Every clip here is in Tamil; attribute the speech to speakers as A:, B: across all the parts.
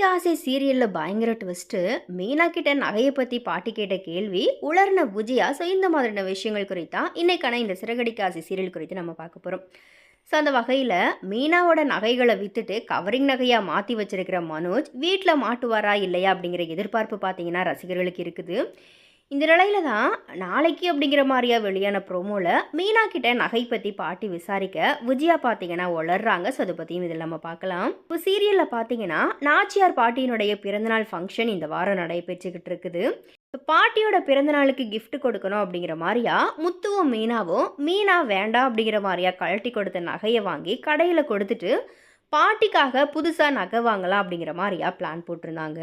A: சிறகடிக்க ஆசை சீரியலில் பயங்கர ட்விஸ்ட்டு மீனா கிட்ட நகையை பற்றி பாட்டி கேட்ட கேள்வி உலர்ன புஜியா? ஸோ இந்த மாதிரியான விஷயங்கள் குறித்தா இன்னைக்கான இந்த சிறகடிக்கு ஆசை சீரியல் குறித்து நம்ம பார்க்க போகிறோம் ஸோ அந்த வகையில் மீனாவோட நகைகளை விற்றுட்டு கவரிங் நகையாக மாற்றி வச்சிருக்கிற மனோஜ் வீட்டில் மாட்டுவாரா இல்லையா அப்படிங்கிற எதிர்பார்ப்பு பார்த்தீங்கன்னா ரசிகர்களுக்கு இருக்குது. இந்த நிலையில தான் நாளைக்கு அப்படிங்கிற மாதிரியா வெளியான ப்ரோமோவில் மீனா கிட்ட நகை பற்றி பாட்டி விசாரிக்க விஜயா பார்த்தீங்கன்னா வளர்றாங்க ஸோ அதை பற்றியும் இதில் நம்ம பார்க்கலாம். இப்போ சீரியலில் பார்த்தீங்கன்னா நாச்சியார் பாட்டியினுடைய பிறந்தநாள் ஃபங்க்ஷன் இந்த வாரம் நடைபெற்றுக்கிட்டு இருக்குது. இப்போ பாட்டியோட பிறந்தநாளுக்கு கிஃப்ட் கொடுக்கணும் அப்படிங்கிற மாதிரியா முத்துவும் மீனாவும் மீனா வேண்டாம் அப்படிங்கிற மாதிரியா கழட்டி கொடுத்த நகையை வாங்கி கடையில் கொடுத்துட்டு பாட்டிக்காக புதுசாக நகை வாங்கலாம் அப்படிங்கிற மாதிரியா பிளான் போட்டிருந்தாங்க.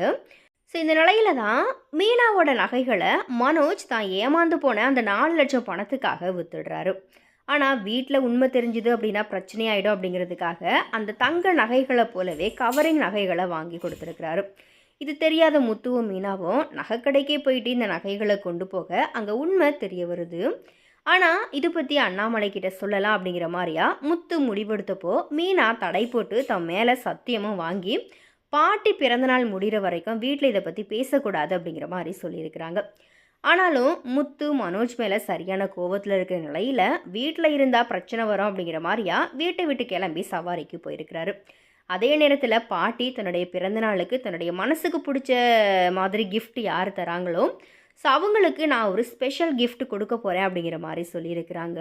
A: ஸோ இந்த நிலையில தான் மீனாவோட நகைகளை மனோஜ் தான் ஏமாந்து போன அந்த நாலு லட்சம் பணத்துக்காக வித்துடுறாரு. ஆனால் வீட்டில் உண்மை தெரிஞ்சுது அப்படின்னா பிரச்சனையாயிடும் அப்படிங்கிறதுக்காக அந்த தங்க நகைகளை போலவே கவரிங் நகைகளை வாங்கி கொடுத்துருக்கிறாரு. இது தெரியாத முத்துவும் மீனாவும் நகைக்கடைக்கே போயிட்டு இந்த நகைகளை கொண்டு போக அங்கே உண்மை தெரிய வருது. ஆனால் இது பற்றி அண்ணாமலை கிட்ட சொல்லலாம் அப்படிங்கிற மாதிரியா முத்து முடிவெடுத்தப்போ மீனா தடை போட்டு தன் மேலே சத்தியமும் வாங்கி பாட்டி பிறந்தநாள் முடிகிற வரைக்கும் வீட்டில் இதை பற்றி பேசக்கூடாது அப்படிங்கிற மாதிரி சொல்லியிருக்கிறாங்க. ஆனாலும் முத்து மனோஜ் மேலே சரியான கோவத்தில் இருக்கிற நிலையில் வீட்டில் இருந்தால் பிரச்சனை வரும் அப்படிங்கிற மாதிரியா வீட்டை விட்டு கிளம்பி சவாரிக்கு போயிருக்கிறாரு. அதே நேரத்தில் பாட்டி தன்னுடைய பிறந்தநாளுக்கு தன்னுடைய மனசுக்கு பிடிச்ச மாதிரி கிஃப்ட் யார் தராங்களோ ஸோ அவங்களுக்கு நான் ஒரு ஸ்பெஷல் கிஃப்ட் கொடுக்க போகிறேன் அப்படிங்கிற மாதிரி சொல்லியிருக்கிறாங்க.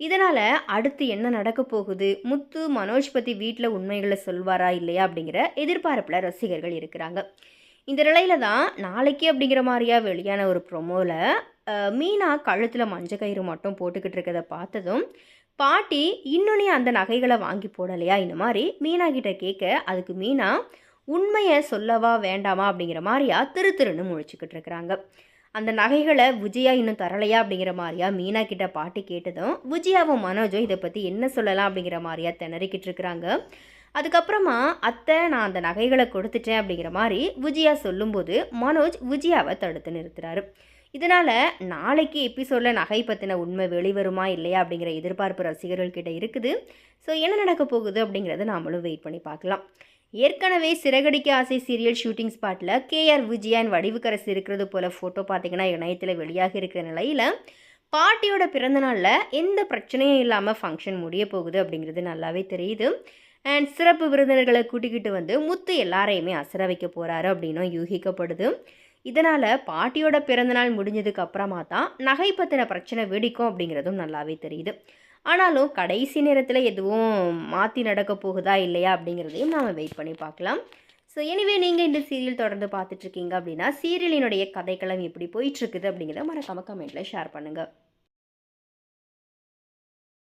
A: இதனால் அடுத்து என்ன நடக்க போகுது? முத்து மனோஜ் பற்றி வீட்டில் உண்மைகளை சொல்வாரா இல்லையா அப்படிங்கிற எதிர்பார்ப்பில் ரசிகர்கள் இருக்கிறாங்க. இந்த நிலையில தான் நாளைக்கு அப்படிங்கிற மாதிரியா வெளியான ஒரு ப்ரொமோவில் மீனா கழுத்தில் மஞ்சள் கயிறு மட்டும் போட்டுக்கிட்டு இருக்கிறத பார்த்ததும் பாட்டி இன்னொன்னே அந்த நகைகளை வாங்கி போடலையா? இந்த மாதிரி மீனா கிட்ட கேட்க அதுக்கு மீனா உண்மையை சொல்லவா வேண்டாமா அப்படிங்கிற மாதிரியா திரு திருன்னு முழிச்சுக்கிட்டு இருக்கிறாங்க. அந்த நகைகளை விஜயா இன்னும் தரலையா அப்படிங்கிற மாதிரியா மீனா கிட்ட பாட்டு கேட்டதும் விஜயாவும் மனோஜும் இதை பற்றி என்ன சொல்லலாம் அப்படிங்கிற மாதிரியா திணறிக்கிட்டு இருக்கிறாங்க. அதுக்கப்புறமா அத்தை நான் அந்த நகைகளை கொடுத்துட்டேன் அப்படிங்கிற மாதிரி விஜயா சொல்லும்போது மனோஜ் விஜயாவை தடுத்து நிறுத்துறாரு. இதனால் நாளைக்கு எபிசோடில் நகை பற்றின உண்மை வெளிவருமா இல்லையா அப்படிங்கிற எதிர்பார்ப்பு ரசிகர்கள்கிட்ட இருக்குது. ஸோ என்ன நடக்க போகுது அப்படிங்கிறத நாமளும் வெயிட் பண்ணி பார்க்கலாம். ஏற்கனவே சிறகடிக்க ஆசை சீரியல் ஷூட்டிங் ஸ்பாட்டில் கேஆர் விஜயான் வடிவுக்கரசு இருக்கிறது போல ஃபோட்டோ பார்த்தீங்கன்னா இணையத்தில் வெளியாக இருக்கிற நிலையில் பாட்டியோட பிறந்தநாளில் எந்த பிரச்சனையும் இல்லாமல் ஃபங்க்ஷன் முடிய போகுது அப்படிங்கிறது நல்லாவே தெரியுது. அண்ட் சிறப்பு விருந்தினர்களை கூட்டிக்கிட்டு வந்து முத்து எல்லாரையுமே அசர வைக்க போகிறாரு அப்படின்னும் யூகிக்கப்படுது. இதனால் பாட்டியோட பிறந்தநாள் முடிஞ்சதுக்கு அப்புறமா தான் நகை பற்றின பிரச்சனை வெடிக்கும் அப்படிங்கிறதும் நல்லாவே தெரியுது. ஆனாலும் கடைசி நேரத்தில் எதுவும் மாற்றி நடக்க போகுதா இல்லையா அப்படிங்கிறதையும் நாம் வெயிட் பண்ணி பார்க்கலாம். ஸோ எனிவே நீங்கள் இந்த சீரியல் தொடர்ந்து பார்த்துட்ருக்கீங்க அப்படின்னா சீரியலினுடைய கதைக்களம் எப்படி போயிட்டுருக்குது அப்படிங்கிறத மறக்காம கமெண்ட்டில் ஷேர் பண்ணுங்கள்